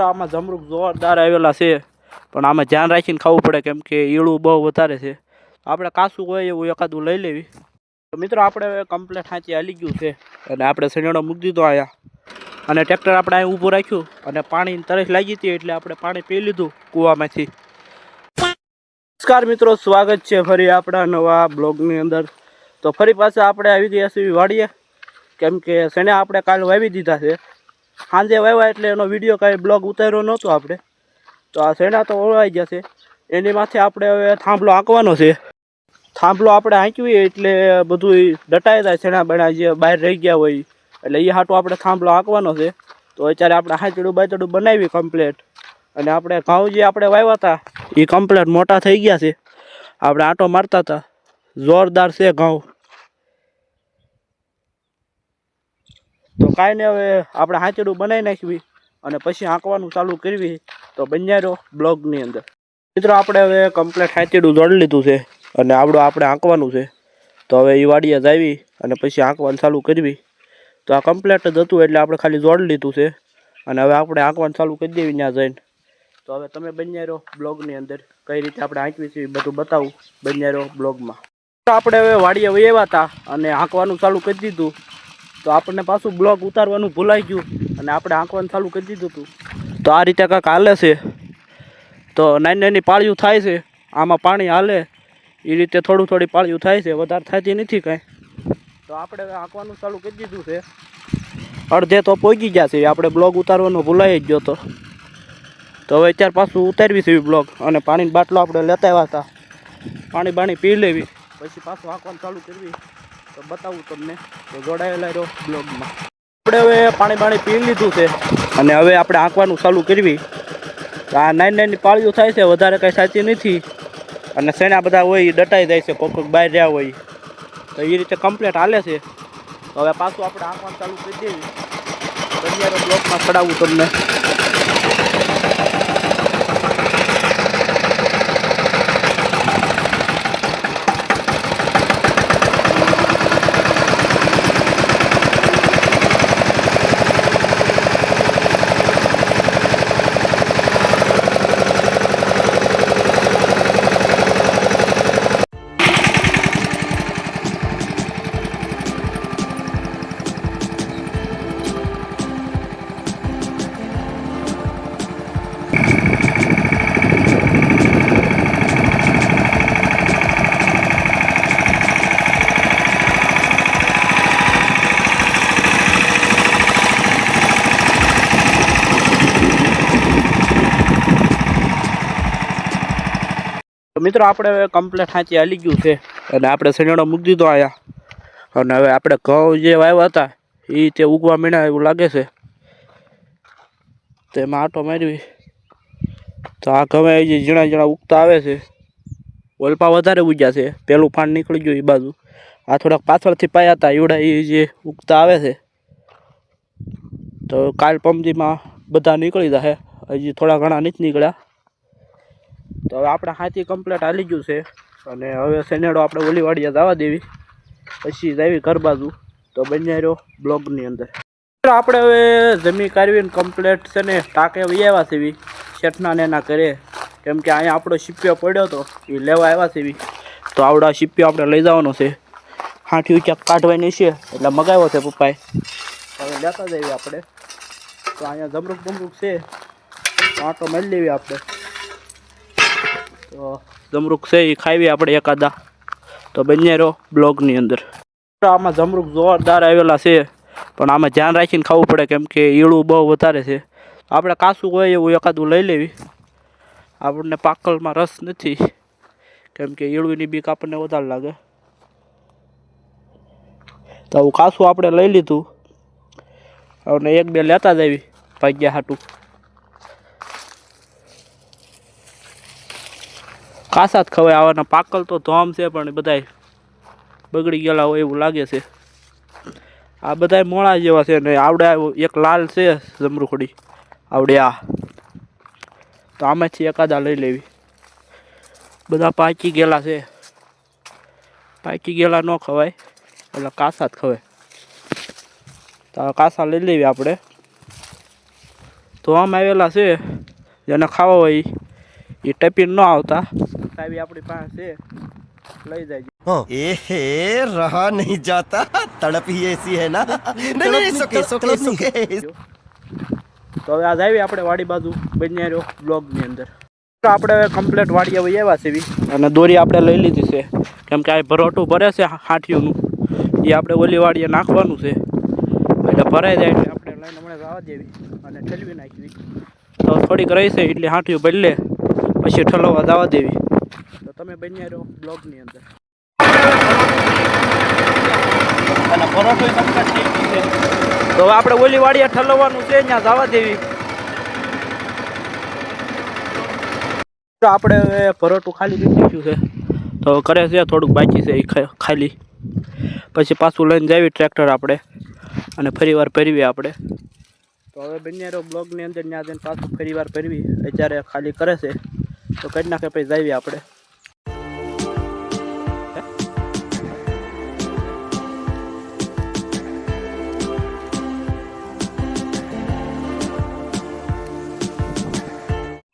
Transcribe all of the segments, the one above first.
આમાં જમરૂક જોરદાર આવેલા છે. પણ આમાં ધ્યાન રાખીને ખાવું પડે કેમ કે ઈળું બહુ વધારે છે. આપણે કાસું હોય એવું એકાદું લઈ લેવી. તો મિત્રો, આપણે કમ્પ્લેટ હાંચી હાલી ગયું છે. અને આપણે સનેડો મૂકી દીધો અહીંયા અને ટ્રેક્ટર આપણે અહીં ઊભું રાખ્યું. અને પાણીની તરસ લાગી હતી એટલે આપણે પાણી પી લીધું કૂવામાંથી. નમસ્કાર મિત્રો, સ્વાગત છે ફરી આપણા નવા બ્લોગની અંદર. તો ફરી પાછા આપણે આવી ગયા છીએ વાડીએ. કેમ કે શેને આપણે કાલ વાવી દીધા છે. સાંજે વાવ્યા એટલે એનો વીડિયો કાંઈ બ્લોગ ઉતાર્યો નહોતો આપણે. તો આ શેણા તો ઓળવાઈ છે એની માથે આપણે હવે થાંભલો આંકવાનો છે. થાંભલો આપણે આંકવીએ એટલે બધું દટાઈ જાય શેણા બેણા જે બહાર રહી ગયા હોય. એટલે એ હાટું આપણે થાંભલો આંકવાનો છે. તો અત્યારે આપણે હાંચડું બાચડું બનાવી કમ્પ્લેટ અને આપણે ઘઉં જે આપણે વાવ્યા હતા એ કમ્પ્લેટ મોટા થઈ ગયા છે. આપણે આંટો મારતા હતા. જોરદાર છે ઘઉં. તો કાંઈ નહીં હવે આપણે હાંચડું બનાવી નાખવી અને પછી હાંકવાનું ચાલુ કરવી તો બંજારો બ્લોગની અંદર. મિત્રો, આપણે હવે કમ્પ્લેટ હાંચડું જોડી લીધું છે અને આવડું આપણે હાંકવાનું છે. તો હવે એ વાડીએ જાવી અને પછી હાંકવાનું ચાલુ કરવી. તો આ કમ્પ્લેટ જ હતું એટલે આપણે ખાલી જોડી લીધું છે. અને હવે આપણે હાંકવાનું ચાલુ કરી દેવી ત્યાં જઈને. તો હવે તમે બંજારો બ્લોગની અંદર. કઈ રીતે આપણે આંકવી છે એ બધું બતાવું. બંજારો બ્લોગમાં. આપણે હવે વાડીએ વહેવા હતા અને હાંકવાનું ચાલુ કરી દીધું. તો આપણને પાછું બ્લોગ ઉતારવાનું ભૂલાઈ ગયું અને આપણે આંકવાનું ચાલુ કરી દીધું હતું. તો આ રીતે કાંઈક હાલે છે. તો નાની નાની પાળિયું થાય છે. આમાં પાણી હાલે. એ રીતે થોડું થોડી પાળિયું થાય છે. વધારે થતી નથી કાંઈ. તો આપણે આંકવાનું ચાલુ કરી દીધું છે. અડધે તો પહોંચી ગયા છે. આપણે બ્લોગ ઉતારવાનો ભૂલાઈ જ ગયો તો. તો હવે અત્યારે પાછું ઉતારવી છે બ્લોગ. અને પાણીની બાટલો આપણે લેતા આવ્યા હતા. પાણી બાણી પી લેવી. પછી પાછું આંકવાનું ચાલુ કરવી. તો બતાવું તમને. તો જોડાયેલા રહો બ્લોગમાં. આપણે હવે પાણી બાણી પી લીધું છે અને હવે આપણે આંકવાનું ચાલુ કરવી. આ નાની નાની પાળીઓ થાય છે, વધારે કાંઈ સાચી નથી. અને સેના બધા હોય એ દટાઈ જાય છે, કોક બહાર રહ્યા હોય. તો એ રીતે કમ્પ્લેટ હાલે છે. હવે પાછું આપણે આંકવાનું ચાલુ કરી દેવી. બંજારો બ્લોકમાં ચડાવવું તમને. મિત્રો આપણે હવે કમ્પ્લેટ હાંચી હાલી ગયું છે. અને આપણે સનેડો મૂકી દીધો અહીંયા અને હવે આપણે ઘઉં જે વાવ્યા હતા, એ તે ઉગવા મીણા એવું લાગે છે. તેમાં આટો મારવી. તો આ ઘઉં જે ઝીણા ઝીણા ઉગતા આવે છે ઓલપા વધારે ઉગ્યા છે. પેલું ફાંડ નીકળી ગયું એ બાજુ. આ થોડાક પાછળથી પાયા હતા એવડા એ જે ઉગતા આવે છે. તો કાલ પમજીમાં બધા નીકળી જશે હજી થોડા ઘણા નથી નીકળ્યા. તો હવે આપણે હાથી કમ્પ્લેટ હાલી ગયું છે. અને હવે સેનેડો આપણે ઓલી વાડીએ જવા દેવી. પછી જાવી ઘર બાજુ. તો બંને રહ્યો બ્લોગની અંદર. આપણે હવે જમી કાઢવીને કમ્પ્લેટ છે ને ટાંકે આવ્યા છે શેઠના ને એના ઘરે. કેમ કે અહીંયા આપણો શિપ્યો પડ્યો હતો એ લેવા આવ્યા છે તો આવડા શિપ્યો આપણે લઈ જવાનો છે. હાંઠી ક્યાંક કાઢવાની છે. એટલે મગાવ્યો છે પપ્પાએ. હવે લેતા જઈએ આપણે. તો અહીંયા જમરૂક બમરૂક છે આટો મળી લેવી આપણે. તો જમરૂક છે એ ખાવી આપણે એકાદા. તો બંને રહો બ્લોગની અંદર. આમાં જમરૂક જોરદાર આવેલા છે, પણ આમાં ધ્યાન રાખીને ખાવું પડે કેમ કે ઈળું બહુ વધારે છે. આપણે કાસું હોય એવું એકાદું લઈ લેવી. આપણને પાકલમાં રસ નથી, કેમ કે ઈળુની બીક આપણને વધારે લાગે. તો કાસું આપણે લઈ લીધું. અને એક બે લેતા જ આવી, ભાગ્યા હાટું. કાસા જ ખવાય. આવાના પાકલ તો ધોમ છે, પણ બધાય બગડી ગયેલા હોય એવું લાગે છે. આ બધાય મોળા જેવા છે ને આવડે એક લાલ છે જમરૂખડી. આવડે આ. તો આમાંથી એકાદા લઈ લેવી. બધા પાકી ગયેલા છે. પાકી ગયેલા ન ખવાય, એટલે કાસા જ ખવાય. તો કાસા લઈ લેવી આપણે. ધોવામાં આવેલા છે. જેને ખાવા હોય. એ ટપીને ન આવતા. ટાવી આપણી પાસે લઈ જાય. હે. રહા નહીં જાતા. તડપ હી એસી હે ના. નહીં નહીં સોકે સોકે સોકે તો હવે આજ આવી આપણે વાડી બાજુ બન્યા રહ્યો બ્લોગની અંદર. આપણે હવે કમ્પ્લેટ વાડી હવે આવ્યા છે અને દોરી આપણે લઈ લીધી છે. કેમ કે આ ભરોટું ભરે છે હાંઠીઓનું એ આપણે ઓલી વાડીએ નાખવાનું છે. એટલે ભરાઈ જાય એટલે આપણે લાઈન હમણાં આવવા દેવી અને ઠેલવી નાખવી તો થોડીક રહી છે એટલે હાંઠીઓ બદલે પછી ઠલવવા જવા દેવી. તો તમે બન્યા રહો બ્લોગની અંદર. તો હવે આપણે ઓલી વાડીએ ઠલવવાનું છે ત્યાં જવા દેવી. તો આપણે હવે પરોઠું ખાલી કરી નાખ્યું છે. તો કરે છે થોડુંક બાકી છે એ ખાલી. પછી પાછું લઈને જાવી ટ્રેક્ટર આપણે. અને ફરીવાર પહેરવી આપણે. તો હવે બંને બ્લોગની અંદર ત્યાં જઈને પાછું ફરીવાર ભરવી અત્યારે ખાલી કરે છે. તો કરી નાખે પછી જાવી આપણે.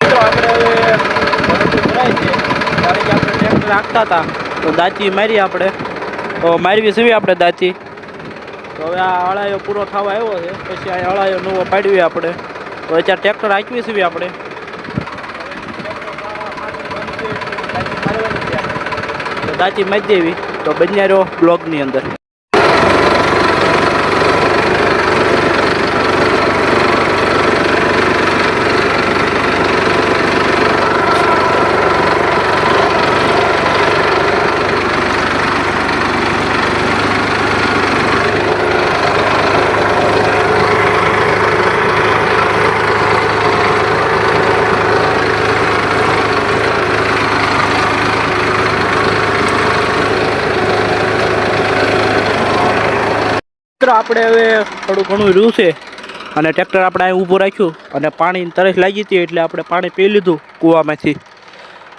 તો આપણે હવે ભરતું ભરાય છે. ત્યારે કે આપણે ટ્રેક્ટર રાખતા હતા. તો દાંતી મારી આપણે. તો મારવી સીવી આપણે દાંતી. તો હવે આ અળાયો પૂરો થવા આવ્યો છે. પછી આ અળાયો નવો પાડવી આપણે. તો અત્યારે ટ્રેક્ટર હાંકવી સીવી આપણે. તો દાંતી દેવી તો બન્યા બ્લોગની અંદર. મિત્રો, આપણે હવે થોડું ઘણું રહ્યું છે અને ટ્રેક્ટર આપણે અહીં ઊભું રાખ્યું અને પાણી તરસ લાગી હતી એટલે આપણે પાણી પી લીધું કૂવામાંથી.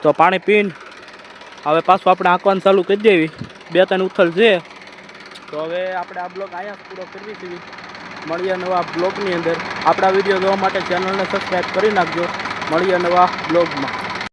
તો પાણી પીને હવે પાછું આપણે આંકવાનું ચાલુ કરી દેવી. બે ત્રણ ઉથલ છે. તો હવે આપણે આ બ્લોગ અહીંયા પૂરો કરવી છીએ મળીએ નવા બ્લોગની અંદર. આપણા વીડિયો જોવા માટે ચેનલને સબસ્ક્રાઈબ કરી નાખજો. મળીએ નવા બ્લોગમાં.